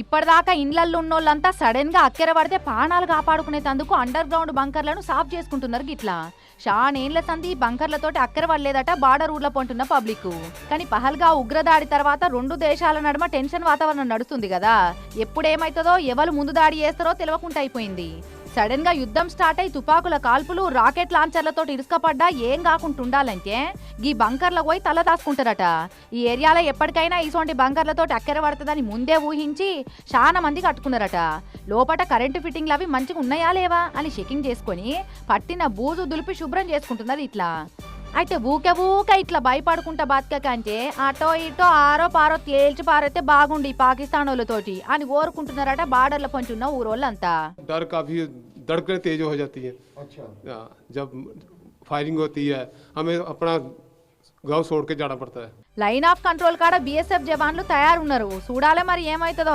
ఇప్పటిదాకా ఇండ్లల్లో ఉన్నోళ్ళంతా సడన్గా అక్కెర పడితే ప్రాణాలు కాపాడుకునేందుకు అండర్ గ్రౌండ్ బంకర్లను సాఫ్ చేసుకుంటున్నారు గిట్లా. షానేళ్ళ సంది ఈ బంకర్లతోటి అక్కర పడలేదట బార్డర్ ఊర్ల పొంటున్న పబ్లిక్ కానీ పహల్గా ఉగ్రదాడి తర్వాత రెండు దేశాల నడుమ టెన్షన్ వాతావరణం నడుస్తుంది కదా ఎప్పుడేమైతుందో ఎవరు ముందు దాడి చేస్తారో తెలియకుండా అయిపోయింది. సడన్గా యుద్ధం స్టార్ట్ అయి తుపాకుల కాల్పులు రాకెట్ లాంచర్లతో ఇరుసుకపడ్డా ఏం కాకుండా ఉండాలంటే ఈ బంకర్ల పోయి తల దాసుకుంటారట ఈ ఏరియాలో ఎప్పటికైనా ఇటువంటి బంకర్లతో అక్కెర పడుతుందని ముందే ఊహించి చాలా మంది కట్టుకున్నారట. లోపట కరెంటు ఫిట్టింగ్లు అవి మంచిగా ఉన్నాయా లేవా అని చెకింగ్ చేసుకొని పట్టిన బూజు దులిపి శుభ్రం చేసుకుంటున్నారు ఇట్లా. అయితే ఊకే ఊకే ఇట్లా భయపడుకుంటా బతకకంటే అటో ఇటో ఆరో పారో తేల్చి పారైతే బాగుండి ఈ పాకిస్తాన్ వాళ్ళతోటి అని కోరుకుంటున్నారట బార్డర్ల పంచున్న ఊరోళ్ళంతా डर काफ़ी धड़कन तेज हो जाती है अच्छा हाँ, जब फायरिंग होती है हमें अपना गांव छोड़ के जाना पड़ता है లైన్ ఆఫ్ కంట్రోల్ కాడ బీఎస్ఎఫ్ జవాన్లు తయారున్నారు చూడాలే మరి ఏమవుతుందో